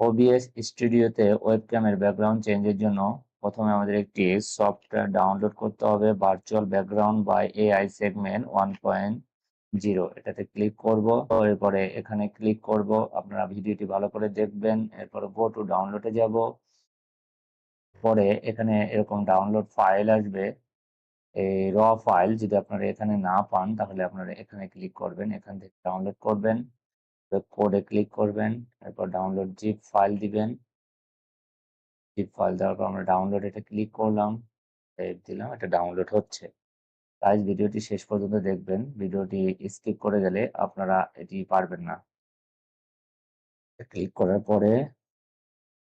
OBS স্টুডিওতে ওয়েবক্যামের background চেঞ্জের জন্য প্রথমে আমাদের একটি সফটওয়্যার ডাউনলোড করতে হবে virtual background by AI segment one point zero এটাতে ক্লিক করব। এরপরে এখানে ক্লিক করব, আপনারা ভিডিওটি ভালো করে দেখবেন, এরপরে গো টু ডাউনলোডে যাব। পরে এখানে এরকম ডাউনলোড ফাইল আসবে। এই র ফাইল যদি আপনারা এখানে না পান, তাহলে আপনারা এখানে ক্লিক করবেন, এখান থেকে ডাউনলোড করবেন। কোডে ক্লিক করবেন, এরপর ডাউনলোড জিপ ফাইল দিবেন। জিপ ফাইল দেওয়ার পর আমরা ডাউনলোড এটা ক্লিক করলাম সেভ দিলাম, এটা ডাউনলোড হচ্ছে। তাই ভিডিওটি শেষ পর্যন্ত দেখবেন, ভিডিওটি স্কিপ করে গেলে আপনারা এটি পারবেন না। ক্লিক করার পরে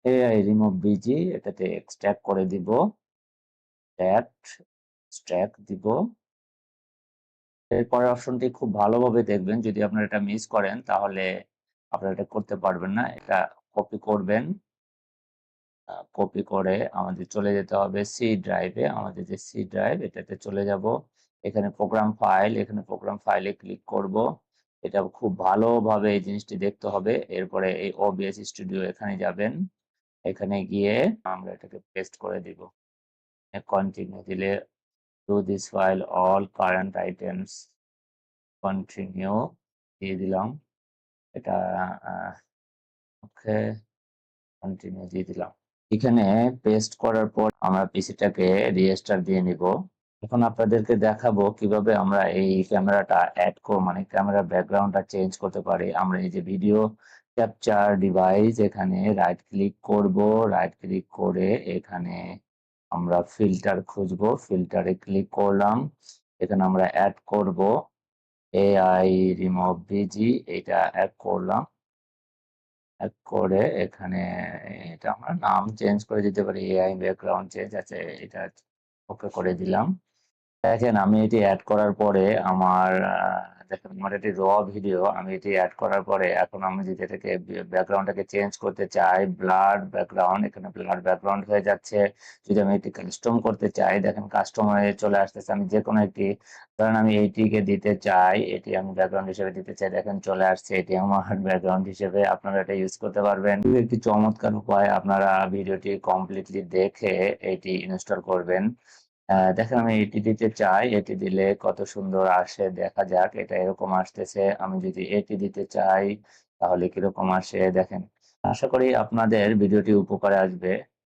এআই রিমুভ বিজি এটাতে এক্সট্র্যাক্ট করে দিব স্ট্র্যাক দিব। এর পরের অপশনটি খুব ভালোভাবে দেখবেন। যদি আপনারা এটা মিস করেন, তাহলে আপনারা এটা করতে পারবেন না। এটা কপি করবেন। কপি করে আমাদের চলে যেতে হবে সি ড্রাইভে আমাদের যে সি ড্রাইভ এটাতে চলে যাব। এখানে প্রোগ্রাম ফাইল এখানে প্রোগ্রাম ফাইলে ক্লিক করব। এটা খুব ভালোভাবে এই জিনিসটি দেখতে হবে। এরপরে এই ওবিএস স্টুডিও এখানে যাবেন। এখানে গিয়ে আমরা এটাকে পেস্ট করে দিব। কন্টিনিউ দিলে to this file all current items continue. দিয়ে দিলাম। এটা ওকে কন্টিনিউ দিয়ে দিলাম। এখানে পেস্ট করার পর আমরা পিসিটাকে রিস্টার দিয়ে নিব। এখন আপনাদেরকে দেখাবো কীভাবে আমরা এই ক্যামেরাটা অ্যাড করব মানে ক্যামেরা ব্যাকগ্রাউন্ডটা চেঞ্জ করতে পারি। আমরা এই যে ভিডিও ক্যাপচার ডিভাইস এখানে রাইট ক্লিক করব। রাইট ক্লিক করে এখানে আমরা ফিল্টার খুঁজবো ফিল্টারে ক্লিক করলাম, এখানে আমরা অ্যাড করব এআই রিমুভ ভিজি এটা অ্যাড করলাম অ্যাড করে এখানে এটা আমরা নাম চেঞ্জ করে দিতে পারি এআই ব্যাকগ্রাউন্ড চেঞ্জ আছে, এটা ওকে করে দিলাম। দেখেন, আমি এটি অ্যাড করার পরে আমার দেখেন, আমার এটি র ভিডিও আমি এটি অ্যাড করার পরে এখন আমি যদি এটাকে ব্যাকগ্রাউন্ডটাকে চেঞ্জ করতে চাই ব্লাড ব্যাকগ্রাউন্ড এখানে ব্লাড ব্যাকগ্রাউন্ড হয়ে যাচ্ছে। যদি আমি এটি কাস্টম করতে চাই, দেখেন কাস্টম হয়ে চলে আসতেছে। আমি যে কোনো একটি, ধরেন আমি এইটিকে দিতে চাই, এটি আমি ব্যাকগ্রাউন্ড হিসেবে দিতে চাই, দেখেন, চলে আসছে। এটি আমার ব্যাকগ্রাউন্ড হিসেবে আপনারা এটা ইউজ করতে পারবেন। একটি চমৎকার উপায়। আপনারা ভিডিওটি কমপ্লিটলি দেখে এটি ইনস্টল করবেন। দেখেন আমি এটি দিতে চাই, এটি দিলে কত সুন্দর আসে, দেখা যাক, এটা এরকম আসতেছে। আমি যদি এটি দিতে চাই, তাহলে কীরকম আসে? দেখেন, আশা করি আপনাদের ভিডিওটি উপকারে আসবে।